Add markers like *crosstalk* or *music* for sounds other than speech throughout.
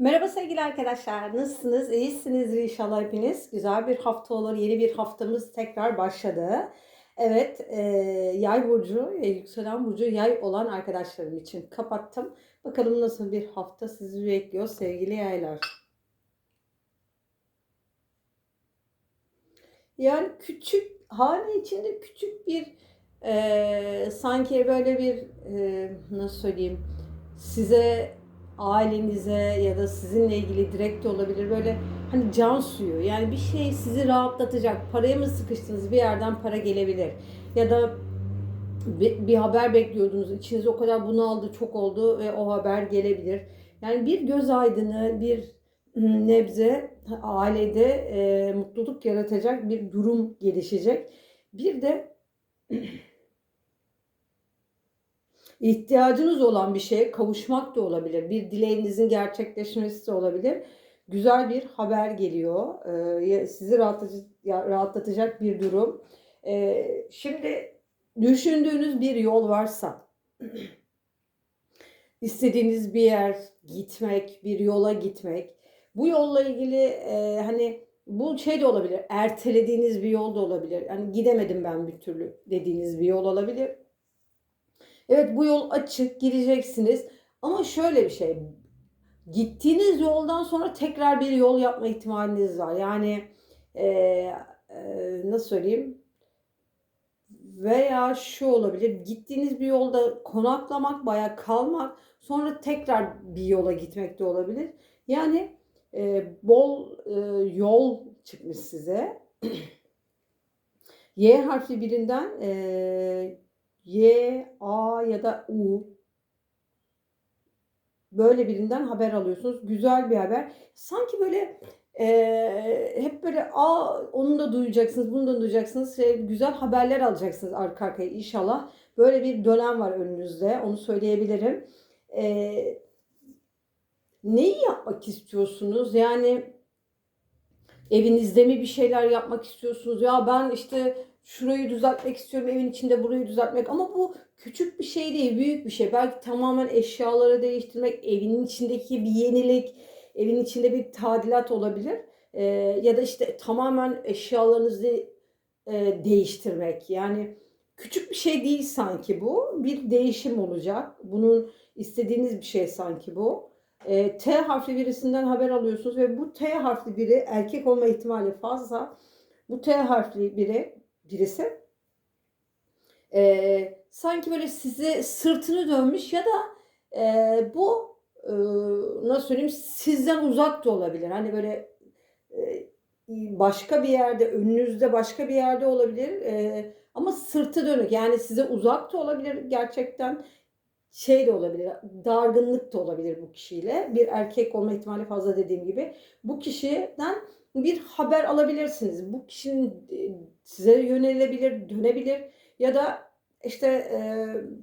Merhaba sevgili arkadaşlar. Nasılsınız? İyisiniz inşallah hepiniz. Güzel bir hafta olur. Yeni bir haftamız tekrar başladı. Evet, e, yay burcu, e, yükselen burcu yay olan arkadaşlarım için kapattım. Bakalım nasıl bir hafta sizi bekliyor sevgili yaylar. Yani küçük, hane içinde küçük bir e, sanki böyle bir e, nasıl söyleyeyim size ailenize ya da sizinle ilgili direkt de olabilir. Böyle hani can suyu. Yani bir şey sizi rahatlatacak. Paraya mı sıkıştınız? Bir yerden para gelebilir. Ya da bir, bir haber bekliyordunuz. İçiniz o kadar bunaldı çok oldu ve o haber gelebilir. Yani bir göz aydını bir nebze ailede e, mutluluk yaratacak bir durum gelişecek. Bir de *clears throat* ihtiyacınız olan bir şeye kavuşmak da olabilir. Bir dileğinizin gerçekleşmesi de olabilir. Güzel bir haber geliyor. Ee, sizi rahatlatacak bir durum. Ee, şimdi düşündüğünüz bir yol varsa, *clears throat* istediğiniz bir yer gitmek, bir yola gitmek, bu yolla ilgili e, hani bu şey de olabilir, ertelediğiniz bir yol da olabilir. Yani gidemedim ben bir türlü dediğiniz bir yol olabilir Evet bu yol açık gireceksiniz. Ama şöyle bir şey. Gittiğiniz yoldan sonra tekrar bir yol yapma ihtimaliniz var. Yani e, e, nasıl söyleyeyim? Veya şu olabilir. Gittiğiniz bir yolda konaklamak, bayağı kalmak, sonra tekrar bir yola gitmek de olabilir. Yani e, bol e, yol çıkmış size. *clears throat* Y harfi birinden e, Y, A ya da U böyle birinden haber alıyorsunuz. Güzel bir haber. Sanki böyle e, hep böyle a onu da duyacaksınız, bunu da duyacaksınız. Şey, güzel haberler alacaksınız arka arkaya inşallah. Böyle bir dönem var önünüzde. Onu söyleyebilirim. E, neyi yapmak istiyorsunuz? Yani evinizde mi bir şeyler yapmak istiyorsunuz? Ya ben işte şurayı düzeltmek istiyorum evin içinde burayı düzeltmek. Ama bu küçük bir şey değil büyük bir şey. Belki tamamen eşyaları değiştirmek evinin içindeki bir yenilik evin içinde bir tadilat olabilir. Ee, ya da işte tamamen eşyalarınızı e, değiştirmek. Yani küçük bir şey değil sanki bu. Bir değişim olacak. Bunun istediğiniz bir şey sanki bu. E, T harfli birisinden haber alıyorsunuz ve bu T harfli biri erkek olma ihtimali fazla. Bu T harfli biri birisi. E, sanki böyle size sırtını dönmüş ya da e, bu e, nasıl söyleyeyim sizden uzak da olabilir. Hani böyle e, başka bir yerde önünüzde başka bir yerde olabilir e, ama sırtı dönük yani size uzak da olabilir gerçekten şey de olabilir dargınlık da olabilir bu kişiyle bir erkek olma ihtimali fazla dediğim gibi bu kişiden bir haber alabilirsiniz. Bu kişinin e, size yönelebilir, dönebilir ya da işte e,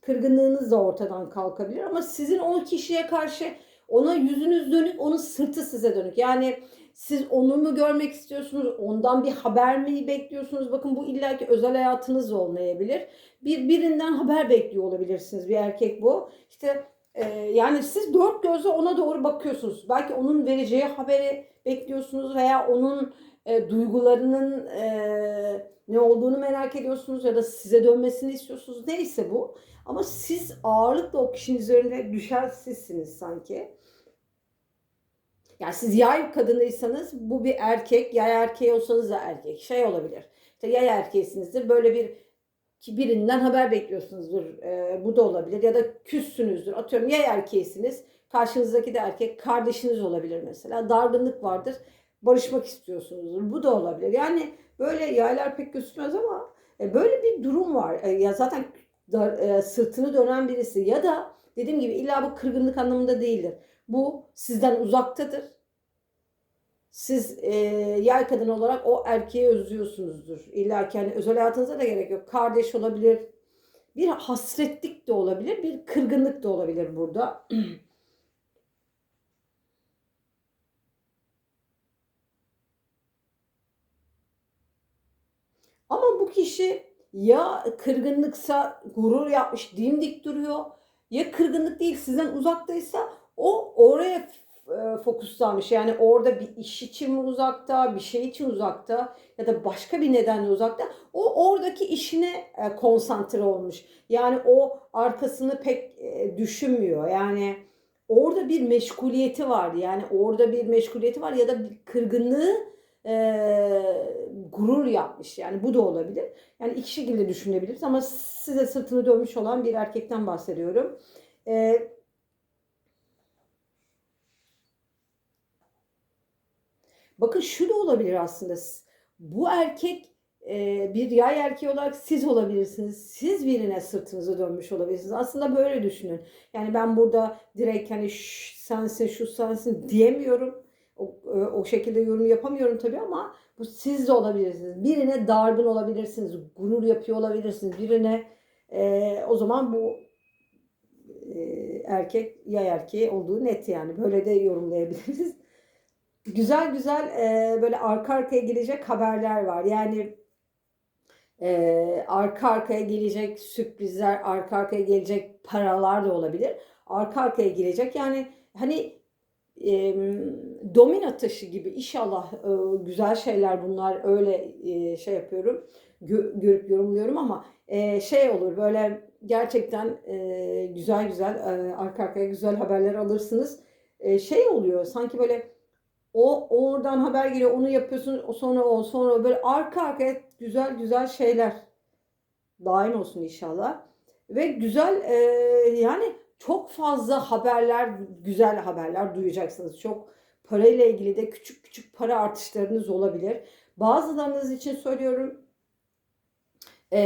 kırgınlığınız da ortadan kalkabilir ama sizin o kişiye karşı ona yüzünüz dönük, onun sırtı size dönük. Yani siz onu mu görmek istiyorsunuz? Ondan bir haber mi bekliyorsunuz? Bakın bu illaki özel hayatınız olmayabilir. Bir birinden haber bekliyor olabilirsiniz. Bir erkek bu. İşte e, yani siz dört gözle ona doğru bakıyorsunuz. Belki onun vereceği haberi bekliyorsunuz veya onun e, duygularının e, ne olduğunu merak ediyorsunuz ya da size dönmesini istiyorsunuz. Neyse bu. Ama siz ağırlıkla o kişinin üzerine düşen sizsiniz sanki. Yani siz yay kadınıysanız bu bir erkek, yay erkeği olsanız da erkek. Şey olabilir. İşte yay erkeğisinizdir. Böyle bir birinden haber bekliyorsunuzdur. E, bu da olabilir. Ya da küssünüzdür. Atıyorum yay erkeğisiniz. Karşınızdaki de erkek. Kardeşiniz olabilir mesela. Dargınlık vardır. Barışmak istiyorsunuzdur. Bu da olabilir. Yani böyle yaylar pek gözükmez ama e, böyle bir durum var. E, ya zaten e, sırtını dönen birisi ya da dediğim gibi illa bu kırgınlık anlamında değildir. Bu sizden uzaktadır. Siz e, yay kadın olarak o erkeği özlüyorsunuzdur. İlla ki hani özel hayatınıza da gerek yok. Kardeş olabilir. Bir hasretlik de olabilir. Bir kırgınlık da olabilir burada. *clears throat* Ama bu kişi ya kırgınlıksa gurur yapmış dimdik duruyor ya kırgınlık değil sizden uzaktaysa o oraya e, fokuslanmış. Yani orada bir iş için mi uzakta, bir şey için uzakta ya da başka bir nedenle uzakta. O oradaki işine e, konsantre olmuş. Yani o arkasını pek e, düşünmüyor. Yani orada bir meşguliyeti var. Yani orada bir meşguliyeti var ya da bir kırgınlığı gurur yapmış. Yani bu da olabilir. Yani iki şekilde düşünebiliriz ama size sırtını dönmüş olan bir erkekten bahsediyorum. E, bakın şu da olabilir aslında. Bu erkek e, bir yay erkeği olarak siz olabilirsiniz. Siz birine sırtınızı dönmüş olabilirsiniz. Aslında böyle düşünün. Yani ben burada direkt hani "Şş, sensin şu sensin diyemiyorum. O, e, o şekilde yorum yapamıyorum tabii ama bu siz de olabilirsiniz. Birine dargın olabilirsiniz. Gurur yapıyor olabilirsiniz. Birine e, o zaman bu e, erkek yay erkeği olduğu net yani. Böyle de yorumlayabiliriz. *laughs* Güzel güzel e, böyle arka arkaya gelecek haberler var. Yani e, arka arkaya gelecek sürprizler, arka arkaya gelecek paralar da olabilir. Arka arkaya gelecek yani hani e, domino taşı gibi inşallah e, güzel şeyler bunlar öyle e, şey yapıyorum gö- görüp yorumluyorum ama e, şey olur böyle gerçekten e, güzel güzel e, arka arkaya güzel haberler alırsınız. E, şey oluyor sanki böyle o oradan haber geliyor onu yapıyorsun sonra o sonra böyle arka arkaya güzel güzel şeyler daim olsun inşallah. Ve güzel e, yani çok fazla haberler, güzel haberler duyacaksınız. Çok parayla ilgili de küçük küçük para artışlarınız olabilir. Bazılarınız için söylüyorum e,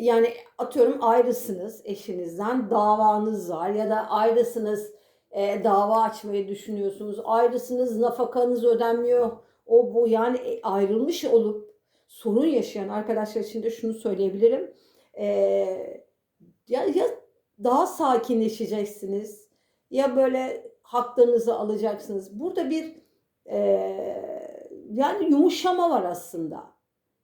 yani atıyorum ayrısınız eşinizden davanız var ya da ayrısınız e, dava açmayı düşünüyorsunuz. Ayrısınız nafakanız ödenmiyor. O bu yani e, ayrılmış olup sorun yaşayan arkadaşlar için de şunu söyleyebilirim. E, ya, ya daha sakinleşeceksiniz ya böyle haklarınızı alacaksınız. Burada bir e, yani yumuşama var aslında.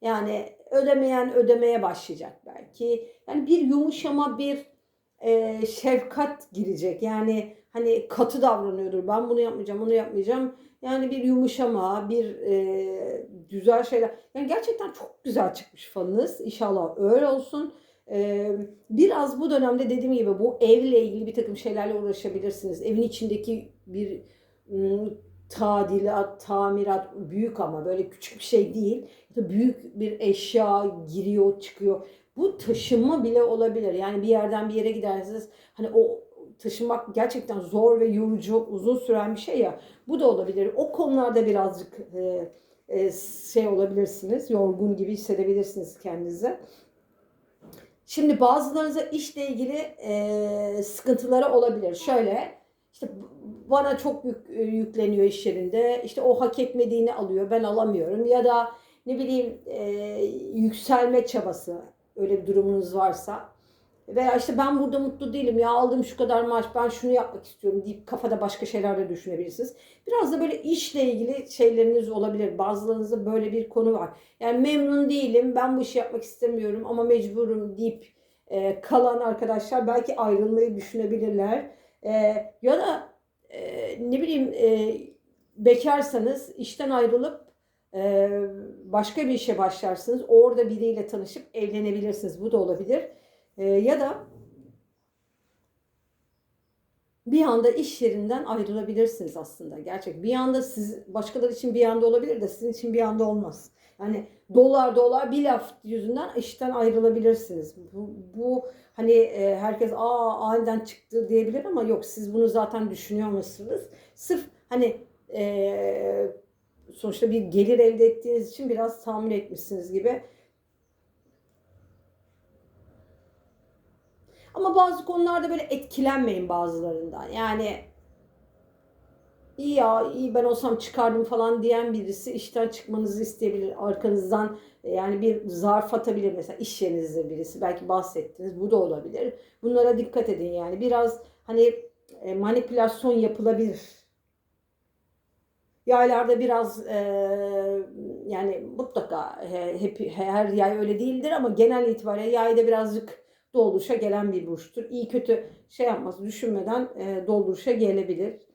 Yani ödemeyen ödemeye başlayacak belki. Yani bir yumuşama, bir e, şefkat girecek. Yani hani katı davranıyordur. Ben bunu yapmayacağım, bunu yapmayacağım. Yani bir yumuşama, bir e, güzel şeyler. Yani gerçekten çok güzel çıkmış falınız. İnşallah öyle olsun. Biraz bu dönemde dediğim gibi bu evle ilgili bir takım şeylerle uğraşabilirsiniz. Evin içindeki bir tadilat, tamirat büyük ama böyle küçük bir şey değil. Büyük bir eşya giriyor, çıkıyor. Bu taşınma bile olabilir. Yani bir yerden bir yere gidersiniz. Hani o taşınmak gerçekten zor ve yorucu, uzun süren bir şey ya. Bu da olabilir. O konularda birazcık e, e, şey olabilirsiniz. Yorgun gibi hissedebilirsiniz kendinizi. Şimdi bazılarınıza işle ilgili e, sıkıntıları olabilir. Şöyle işte bana çok yük, e, yükleniyor iş yerinde. İşte o hak etmediğini alıyor. Ben alamıyorum. Ya da ne bileyim e, yükselme çabası öyle bir durumunuz varsa veya işte ben burada mutlu değilim ya aldım şu kadar maaş ben şunu yapmak istiyorum deyip kafada başka şeyler de düşünebilirsiniz. Biraz da böyle işle ilgili şeyleriniz olabilir. Bazılarınızda böyle bir konu var. Yani memnun değilim ben bu işi yapmak istemiyorum ama mecburum deyip e, kalan arkadaşlar belki ayrılmayı düşünebilirler. E, ya da e, ne bileyim e, bekarsanız işten ayrılıp e, başka bir işe başlarsınız. Orada biriyle tanışıp evlenebilirsiniz. Bu da olabilir. E, ya da bir anda iş yerinden ayrılabilirsiniz aslında. Gerçek bir anda siz başkaları için bir anda olabilir de sizin için bir anda olmaz. Yani dolar dolar bir laf yüzünden işten ayrılabilirsiniz. Bu, bu hani e, herkes aa aniden çıktı diyebilir ama yok siz bunu zaten düşünüyor musunuz? Sırf hani e, sonuçta bir gelir elde ettiğiniz için biraz tahmin etmişsiniz gibi. Ama bazı konularda böyle etkilenmeyin bazılarından. Yani iyi ya iyi ben olsam çıkardım falan diyen birisi işten çıkmanızı isteyebilir. Arkanızdan e, yani bir zarf atabilir mesela iş yerinizde birisi belki bahsettiniz bu da olabilir. Bunlara dikkat edin yani biraz hani e, manipülasyon yapılabilir. Yaylarda biraz e, yani mutlaka he, hep her yay öyle değildir ama genel itibariyle yayda birazcık dolduruşa gelen bir burçtur. İyi kötü şey yapmaz, düşünmeden e, dolduruşa gelebilir.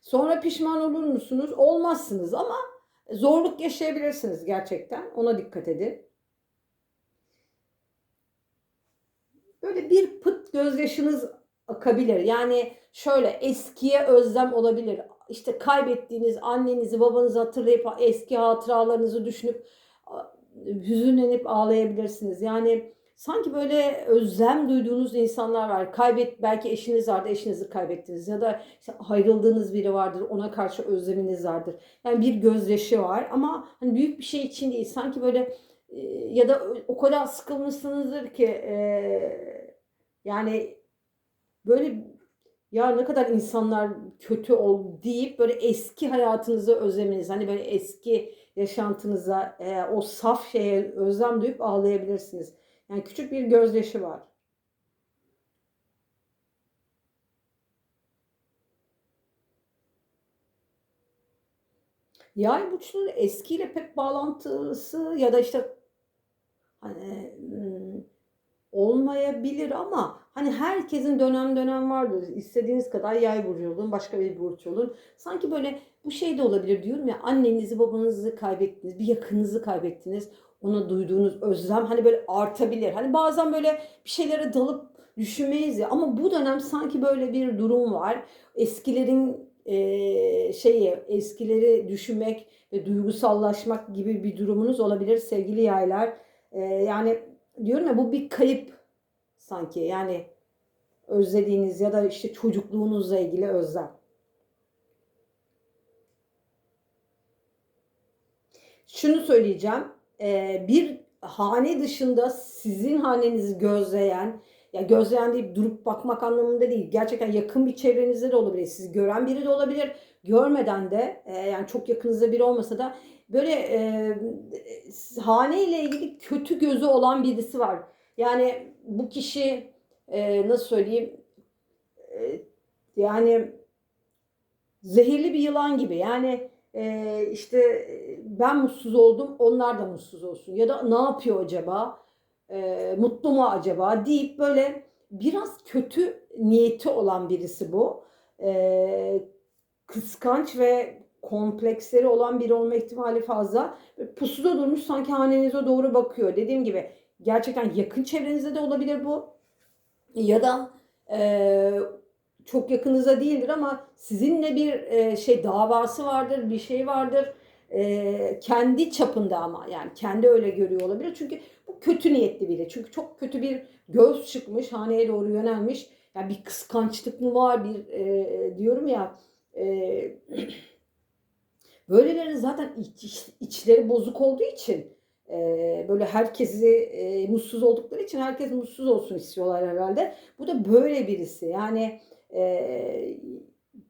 Sonra pişman olur musunuz? Olmazsınız ama zorluk yaşayabilirsiniz gerçekten. Ona dikkat edin. Böyle bir pıt gözyaşınız akabilir. Yani şöyle eskiye özlem olabilir. İşte kaybettiğiniz annenizi, babanızı hatırlayıp eski hatıralarınızı düşünüp hüzünlenip ağlayabilirsiniz. Yani sanki böyle özlem duyduğunuz insanlar var. Kaybet belki eşiniz vardı, eşinizi kaybettiniz ya da işte ayrıldığınız biri vardır, ona karşı özleminiz vardır. Yani bir gözyaşı var ama hani büyük bir şey için değil. Sanki böyle e, ya da o kadar sıkılmışsınızdır ki e, yani böyle ya ne kadar insanlar kötü ol deyip böyle eski hayatınızı özlemeniz hani böyle eski yaşantınıza e, o saf şeye özlem duyup ağlayabilirsiniz. Yani küçük bir gözyaşı var. Yay burçları eskiyle pek bağlantısı ya da işte hani hmm, olmayabilir ama hani herkesin dönem dönem vardır. İstediğiniz kadar yay burcu olun, başka bir burç olun. Sanki böyle bu şey de olabilir diyorum ya annenizi babanızı kaybettiniz, bir yakınınızı kaybettiniz. Ona duyduğunuz özlem hani böyle artabilir. Hani bazen böyle bir şeylere dalıp düşünmeyiz ya ama bu dönem sanki böyle bir durum var. Eskilerin e, şeyi eskileri düşünmek ve duygusallaşmak gibi bir durumunuz olabilir sevgili yaylar. E, yani diyorum ya bu bir kayıp sanki yani özlediğiniz ya da işte çocukluğunuzla ilgili özlem. Şunu söyleyeceğim. Ee, bir hane dışında sizin hanenizi gözleyen ya gözleyen deyip durup bakmak anlamında değil. Gerçekten yakın bir çevrenizde de olabilir. Siz gören biri de olabilir. Görmeden de e, yani çok yakınızda biri olmasa da böyle e, hane ilgili kötü gözü olan birisi var. Yani bu kişi e, nasıl söyleyeyim e, yani zehirli bir yılan gibi. Yani e, işte ben mutsuz oldum onlar da mutsuz olsun. Ya da ne yapıyor acaba? E, mutlu mu acaba? deyip böyle biraz kötü niyeti olan birisi bu. E, kıskanç ve kompleksleri olan biri olma ihtimali fazla. Pusuda durmuş sanki hanenize doğru bakıyor. Dediğim gibi gerçekten yakın çevrenizde de olabilir bu. Ya da e, çok yakınıza değildir ama sizinle bir e, şey davası vardır, bir şey vardır. E, kendi çapında ama yani kendi öyle görüyor olabilir. Çünkü bu kötü niyetli biri. Çünkü çok kötü bir göz çıkmış, haneye doğru yönelmiş. Yani bir kıskançlık mı var, bir e, diyorum ya e, *clears throat* böylelerin zaten iç, içleri bozuk olduğu için e, böyle herkesi e, mutsuz oldukları için herkes mutsuz olsun istiyorlar herhalde. Bu da böyle birisi. Yani e,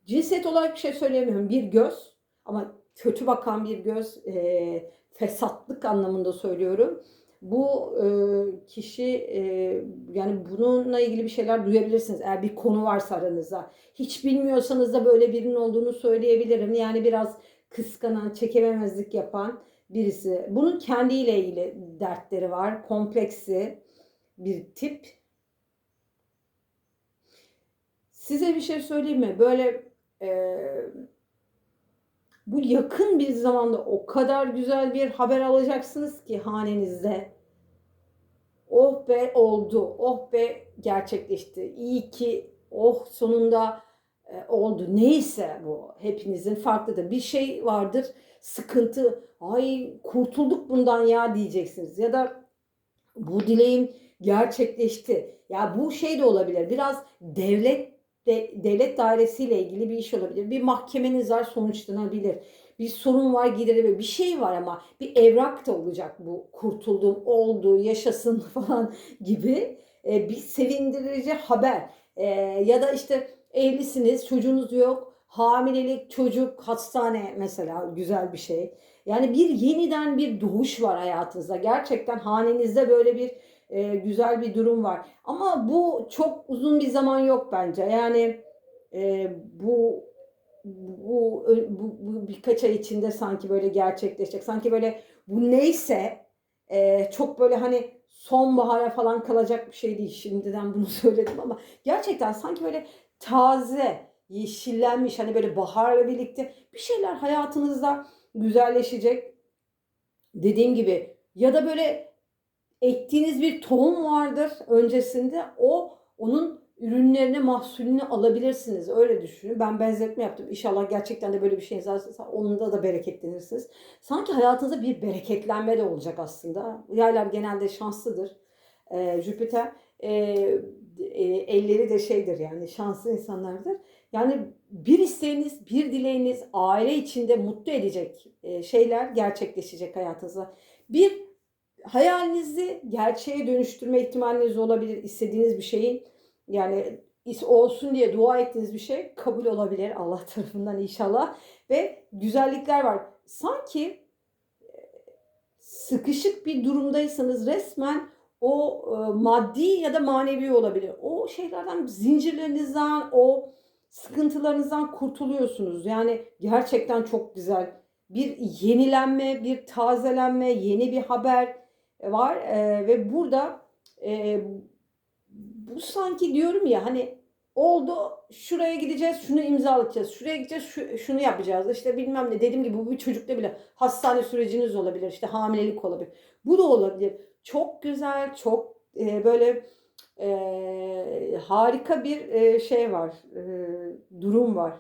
cinsiyet olarak bir şey söyleyemiyorum. Bir göz ama kötü bakan bir göz e, fesatlık anlamında söylüyorum. Bu e, kişi e, yani bununla ilgili bir şeyler duyabilirsiniz. Eğer bir konu varsa aranızda. Hiç bilmiyorsanız da böyle birinin olduğunu söyleyebilirim. Yani biraz kıskanan, çekememezlik yapan birisi. Bunun kendiyle ilgili dertleri var. Kompleksi bir tip. Size bir şey söyleyeyim mi? Böyle e, bu yakın bir zamanda o kadar güzel bir haber alacaksınız ki hanenizde. Oh be oldu. Oh be gerçekleşti. İyi ki oh sonunda oldu. Neyse bu hepinizin farklıdır. Bir şey vardır sıkıntı. Ay kurtulduk bundan ya diyeceksiniz. Ya da bu dileğim gerçekleşti. Ya bu şey de olabilir. Biraz devlet de, devlet dairesiyle ilgili bir iş olabilir. Bir mahkemeniz var sonuçlanabilir. Bir sorun var giderebilir. Bir şey var ama bir evrak da olacak bu. Kurtuldum, oldu, yaşasın *laughs* falan gibi e, bir sevindirici haber. E, ya da işte evlisiniz, çocuğunuz yok. Hamilelik, çocuk, hastane mesela güzel bir şey. Yani bir yeniden bir doğuş var hayatınızda. Gerçekten hanenizde böyle bir e, güzel bir durum var. Ama bu çok uzun bir zaman yok bence. Yani e, bu, bu, bu, bu birkaç ay içinde sanki böyle gerçekleşecek. Sanki böyle bu neyse e, çok böyle hani sonbahara falan kalacak bir şey değil. Şimdiden bunu *laughs* söyledim ama gerçekten sanki böyle taze yeşillenmiş hani böyle baharla birlikte bir şeyler hayatınızda güzelleşecek. Dediğim gibi ya da böyle ektiğiniz bir tohum vardır öncesinde o onun ürünlerine mahsulünü alabilirsiniz. Öyle düşünün. Ben benzetme yaptım. İnşallah gerçekten de böyle bir şeyiniz varsa onda da bereketlenirsiniz. Sanki hayatınızda bir bereketlenme de olacak aslında. Yaylar genelde şanslıdır. Ee, Jüpiter e, e, elleri de şeydir yani şanslı insanlardır. Yani bir isteğiniz, bir dileğiniz aile içinde mutlu edecek e, şeyler gerçekleşecek hayatınızda. Bir hayalinizi gerçeğe dönüştürme ihtimaliniz olabilir. İstediğiniz bir şeyin yani olsun diye dua ettiğiniz bir şey kabul olabilir Allah *laughs* tarafından inşallah. Ve güzellikler var. Sanki e, sıkışık bir durumdaysanız resmen o e, maddi ya da manevi olabilir. O şeylerden zincirlerinizden, o sıkıntılarınızdan kurtuluyorsunuz. Yani gerçekten çok güzel. Bir yenilenme, bir tazelenme, yeni bir haber var E, ve burada e, bu sanki diyorum ya hani oldu şuraya gideceğiz şunu imzalatacağız şuraya gideceğiz şu, şunu yapacağız işte bilmem ne dediğim gibi bu bir çocukta bile hastane süreciniz olabilir işte hamilelik olabilir bu da olabilir çok güzel çok e, böyle e, harika bir e, şey var e, durum var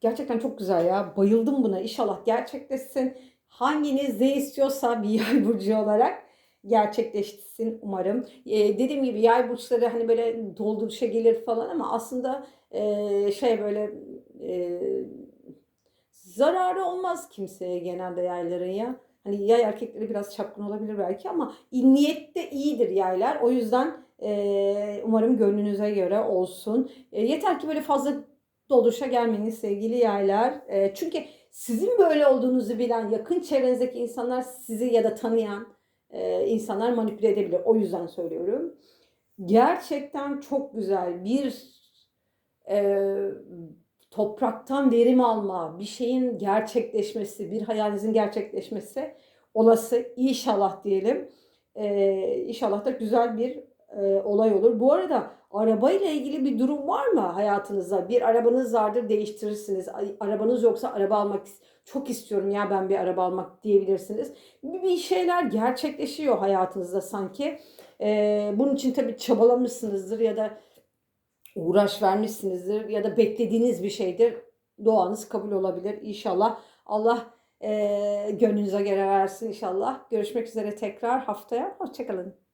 gerçekten çok güzel ya bayıldım buna İnşallah gerçekleşsin hanginiz ne istiyorsa bir *laughs* yay burcu olarak gerçekleşsin umarım. E, dediğim gibi yay burçları hani böyle dolduruşa gelir falan ama aslında e, şey böyle e, zararı olmaz kimseye genelde yayların ya. Hani yay erkekleri biraz çapkın olabilir belki ama niyette iyidir yaylar. O yüzden e, umarım gönlünüze göre olsun. E, yeter ki böyle fazla dolduruşa gelmeyin sevgili yaylar. E, çünkü sizin böyle olduğunuzu bilen yakın çevrenizdeki insanlar sizi ya da tanıyan e, insanlar manipüle edebilir. O yüzden söylüyorum. Gerçekten çok güzel bir e, topraktan verim alma, bir şeyin gerçekleşmesi, bir hayalinizin gerçekleşmesi olası inşallah diyelim. E, inşallah da güzel bir e, olay olur. Bu arada arabayla ilgili bir durum var mı hayatınızda? Bir arabanız vardır değiştirirsiniz. Arabanız yoksa araba almak çok istiyorum ya ben bir araba almak diyebilirsiniz. Bir şeyler gerçekleşiyor hayatınızda sanki. Ee, bunun için tabii çabalamışsınızdır ya da uğraş vermişsinizdir ya da beklediğiniz bir şeydir. Duanız kabul olabilir inşallah. Allah e, gönlünüze göre versin inşallah. Görüşmek üzere tekrar haftaya. Hoşçakalın.